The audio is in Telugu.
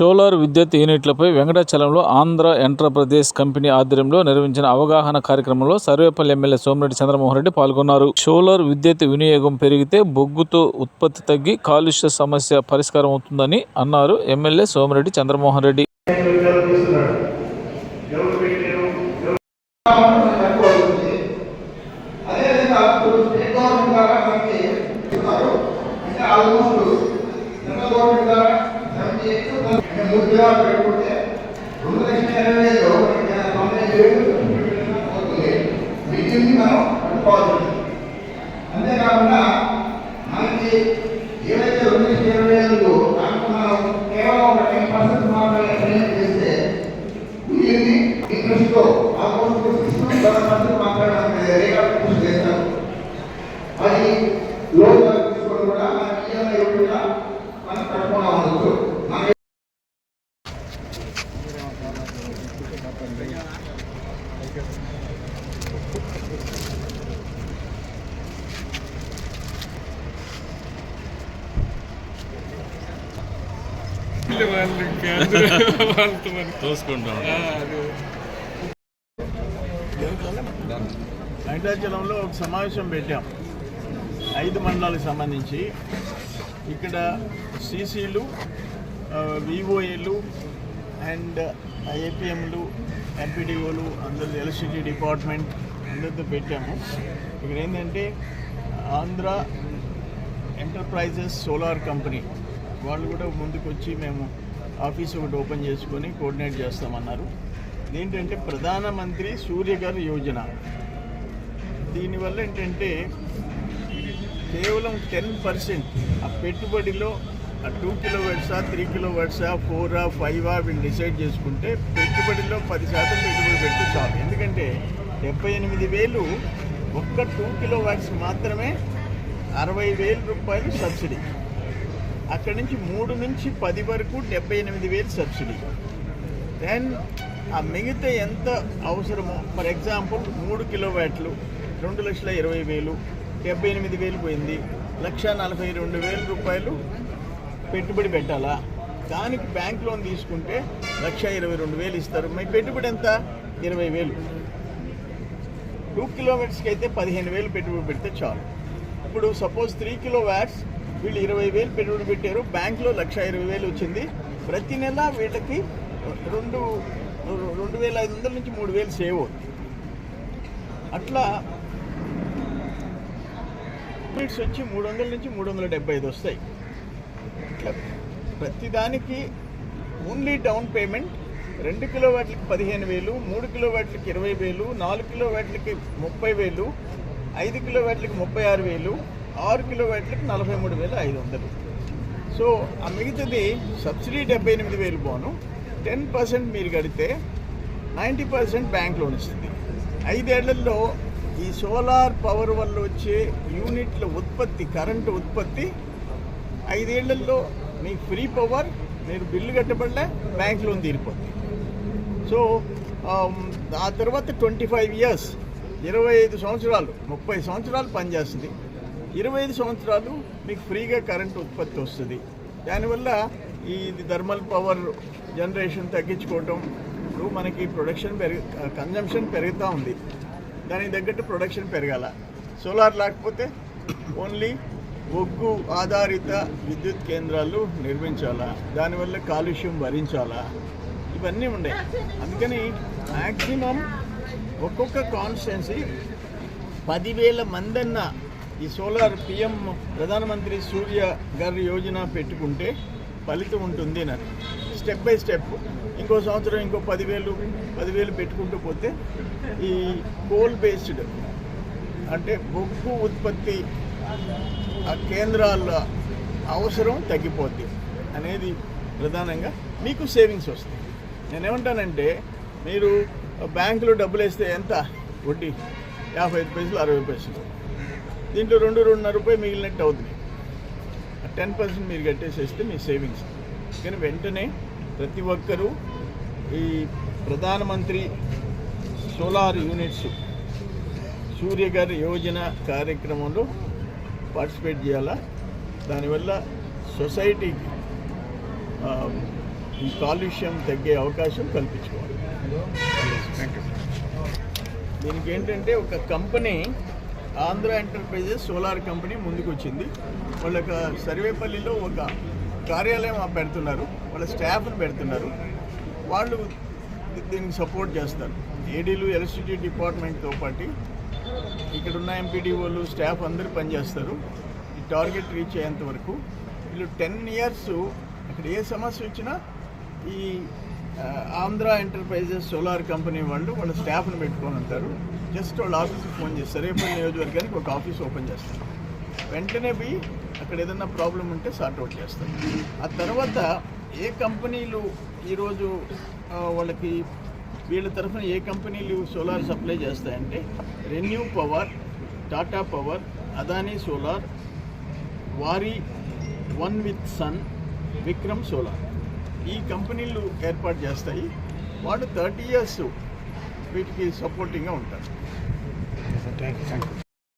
సోలార్ విద్యుత్ యూనిట్లపై వెంకటాచలంలో ఆంధ్ర ఎంటర్ప్రదేశ్ కంపెనీ ఆధ్వర్యంలో నిర్వహించిన అవగాహన కార్యక్రమంలో సర్వేపల్లి ఎమ్మెల్యే సోమిరెడ్డి చంద్రమోహన్ రెడ్డి పాల్గొన్నారు. సోలార్ విద్యుత్ వినియోగం పెరిగితే బొగ్గుతో ఉత్పత్తి తగ్గి కాలుష్య సమస్య పరిష్కారం అవుతుందని అన్నారు ఎమ్మెల్యే సోమిరెడ్డి చంద్రమోహన్ రెడ్డి. అంటే మూడు పెట్టుకుంటే రెండు లక్షల ఇరవై వేలు తొంభై ఏడు మిగిలింది మనం కట్టుకోవాల్సి అంతేకాకుండా మనకి ఏవైతే రెండు లక్షల ఇరవై వేలు దాంట్లో మనం కేవలం ఒక టెన్ పర్సెంట్ మాత్రమే క్లెయిమ్ చేస్తే మిగిలింది ఇంట్రెస్ట్తో ఆల్మోస్ట్ సిక్స్ సెవెన్ పర్సెంట్ అది లోన్ తీసుకొని కూడా మన ఈఎంఐ కూడా మనం కట్టుకున్నా ఉండొచ్చు వాళ్ళు వాళ్ళతో చూసుకుంటాం. వెంకటాచలంలో ఒక సమావేశం పెట్టాం. ఐదు మండలాలకు సంబంధించి. ఇక్కడ సీసీలు వివోఏలు అండ్ ఏపీఎంలు ఎంపీడీఓలు అందరూ ఎలక్ట్రిసిటీ డిపార్ట్మెంట్ అందరితో పెట్టాము. ఇక్కడ ఏంటంటే ఆంధ్ర ఎంటర్ప్రైజెస్ సోలార్ కంపెనీ. వాళ్ళు కూడా ముందుకు వచ్చి మేము ఆఫీస్ ఒకటి ఓపెన్ చేసుకొని కోఆర్డినేట్ చేస్తామన్నారు. ఏంటంటే ప్రధానమంత్రి సూర్యఘర్ యోజన. దీనివల్ల ఏంటంటే కేవలం టెన్ పర్సెంట్ ఆ పెట్టుబడిలో ఆ టూ కిలో వర్డ్సా త్రీ కిలో వర్డ్సా ఫోరా ఫైవా వీళ్ళు డిసైడ్ చేసుకుంటే పెట్టుబడిలో పది శాతం పెట్టుబడి పెట్టి చాలు. ఎందుకంటే డెబ్బై ఎనిమిది వేలు ఒక్క టూ కిలో వాట్స్ మాత్రమే అరవై వేల రూపాయలు సబ్సిడీ. అక్కడి నుంచి మూడు నుంచి పది వరకు డెబ్బై ఎనిమిది వేలు సబ్సిడీ. దెన్ ఆ మిగతా ఎంత అవసరమో ఫర్ ఎగ్జాంపుల్ మూడు కిలోవాట్లు రెండు లక్షల ఇరవై వేలు డెబ్బై ఎనిమిది వేలు పోయింది. లక్ష నలభై రెండు వేల రూపాయలు పెట్టుబడి పెట్టాలా? దానికి బ్యాంక్ లోన్ తీసుకుంటే లక్ష ఇరవై రెండు వేలు ఇస్తారు. మీ పెట్టుబడి ఎంత? ఇరవై వేలు. టూ కిలోమీటర్స్కి అయితే పదిహేను వేలు పెట్టుబడి పెడితే చాలు. ఇప్పుడు సపోజ్ త్రీ కిలో వ్యాట్స్ వీళ్ళు ఇరవై వేలు పెట్టుబడి పెట్టారు. బ్యాంక్లో లక్ష ఇరవై వేలు వచ్చింది. ప్రతి నెల వీళ్ళకి రెండు రెండు వేల ఐదు వందల నుంచి మూడు వేలు సేవ్ అవుతుంది. అట్లా యూనిట్స్ వచ్చి మూడు వందల నుంచి మూడు వందల డెబ్బై ఐదు వస్తాయి. ఇట్లా ప్రతిదానికి ఓన్లీ డౌన్ పేమెంట్ రెండు కిలో వాట్లకి పదిహేను వేలు మూడు కిలో వాట్లకి ఇరవై వేలు నాలుగు కిలో వాట్లకి ముప్పై వేలు ఐదు కిలో వాట్లకి ముప్పై ఆరు వేలు ఆరు కిలోమీటర్లకు నలభై మూడు వేల ఐదు వందలు. సో ఆ మిగతాది సబ్సిడీ డెబ్బై ఎనిమిది వేలు పోను టెన్ పర్సెంట్ మీరు కడితే నైంటీ పర్సెంట్ బ్యాంక్ లోన్ ఇస్తుంది. ఐదేళ్ళలో ఈ సోలార్ పవర్ వల్ల వచ్చే యూనిట్ల ఉత్పత్తి కరెంటు ఉత్పత్తి ఐదేళ్ళలో మీకు ఫ్రీ పవర్ మీరు బిల్లు కట్టబడలే బ్యాంక్ లోన్ తీరిపోతుంది సో ఆ తర్వాత ట్వంటీ ఫైవ్ ఇయర్స్ ఇరవై ఐదు సంవత్సరాలు ముప్పై సంవత్సరాలు పనిచేస్తుంది. ఇరవై ఐదు సంవత్సరాలు మీకు ఫ్రీగా కరెంట్ ఉత్పత్తి వస్తుంది. దానివల్ల ఈ థర్మల్ పవర్ జనరేషన్ తగ్గించుకోవటం ఇప్పుడు మనకి ప్రొడక్షన్ పెరుగు కన్జంప్షన్ పెరుగుతూ ఉంది. దానికి తగ్గట్టు ప్రొడక్షన్ పెరగాల. సోలార్ లేకపోతే ఓన్లీ ఒగ్గు ఆధారిత విద్యుత్ కేంద్రాలు నిర్మించాలా. దానివల్ల కాలుష్యం భరించాలా. ఇవన్నీ ఉన్నాయి అందుకని మ్యాక్సిమం ఒక్కొక్క కాన్స్టెన్సీ పదివేల మందన్న ఈ సోలార్ పిఎం ప్రధానమంత్రి సూర్య గారి యోజన పెట్టుకుంటే ఫలితం ఉంటుంది నాకు స్టెప్ బై స్టెప్. ఇంకో సంవత్సరం ఇంకో పదివేలు పదివేలు పెట్టుకుంటూ పోతే ఈ కోల్ బేస్డ్ అంటే బొగ్గు ఉత్పత్తి ఆ కేంద్రాల అవసరం తగ్గిపోద్ది అనేది ప్రధానంగా మీకు సేవింగ్స్ వస్తాయి నేనేమంటానంటే మీరు బ్యాంకులో డబ్బులు వేస్తే ఎంత? వడ్డీ యాభై ఐదు పైసలు అరవై పైసలు. దీంట్లో రెండు రెండున్నర రూపాయలు మిగిలినట్టు అవుతుంది. టెన్ పర్సెంట్ మీరు కట్టేసేస్తే మీ సేవింగ్స్. కానీ వెంటనే ప్రతి ఒక్కరూ ఈ ప్రధానమంత్రి సోలార్ యూనిట్స్ సూర్య గారి యోజన కార్యక్రమంలో పార్టిసిపేట్ చేయాలా? దానివల్ల సొసైటీకి ఈ కాలుష్యం తగ్గే అవకాశం కల్పించుకోవాలి. దీనికి ఏంటంటే ఒక company Andhra enterprises solar company ముందుకు వచ్చింది యొక్క సర్వేపల్లిలో ఒక కార్యాలయం పెడుతున్నారు. వాళ్ళ స్టాఫ్ని పెడుతున్నారు. వాళ్ళు దీన్ని దీనికి సపోర్ట్ చేస్తారు. ఏడీలు ఎలక్ట్రిసిటీ డిపార్ట్మెంట్తో పాటు ఇక్కడ ఉన్న ఎంపీడీఓలు స్టాఫ్ అందరూ పనిచేస్తారు. ఈ టార్గెట్ రీచ్ అయ్యేంత వరకు. వీళ్ళు టెన్ ఇయర్స్ అక్కడ ఏ సమస్య వచ్చినా ఈ ఆంధ్ర ఎంటర్ప్రైజెస్ సోలార్ కంపెనీ వాళ్ళు వాళ్ళ స్టాఫ్ని పెట్టుకొని ఉంటారు. జస్ట్ వాళ్ళ ఆఫీస్కి ఫోన్ చేస్తారు. సరేపల్లి నియోజకవర్గానికి ఒక ఆఫీస్ ఓపెన్ చేస్తారు. వెంటనే పోయి అక్కడ ఏదైనా ప్రాబ్లం ఉంటే సార్ట్అవుట్ చేస్తారు. ఆ తర్వాత ఏ కంపెనీలు ఈరోజు వాళ్ళకి వీళ్ళ తరఫున ఏ కంపెనీలు సోలార్ సప్లై చేస్తాయంటే renew power Tata power Adani solar వారి one with sun Vikram solar. ఈ కంపెనీలు ఏర్పాటు చేస్తాయి. వాళ్ళు థర్టీ ఇయర్స్ వీటికి సపోర్టింగ్గా ఉంటారు. Thank you thank you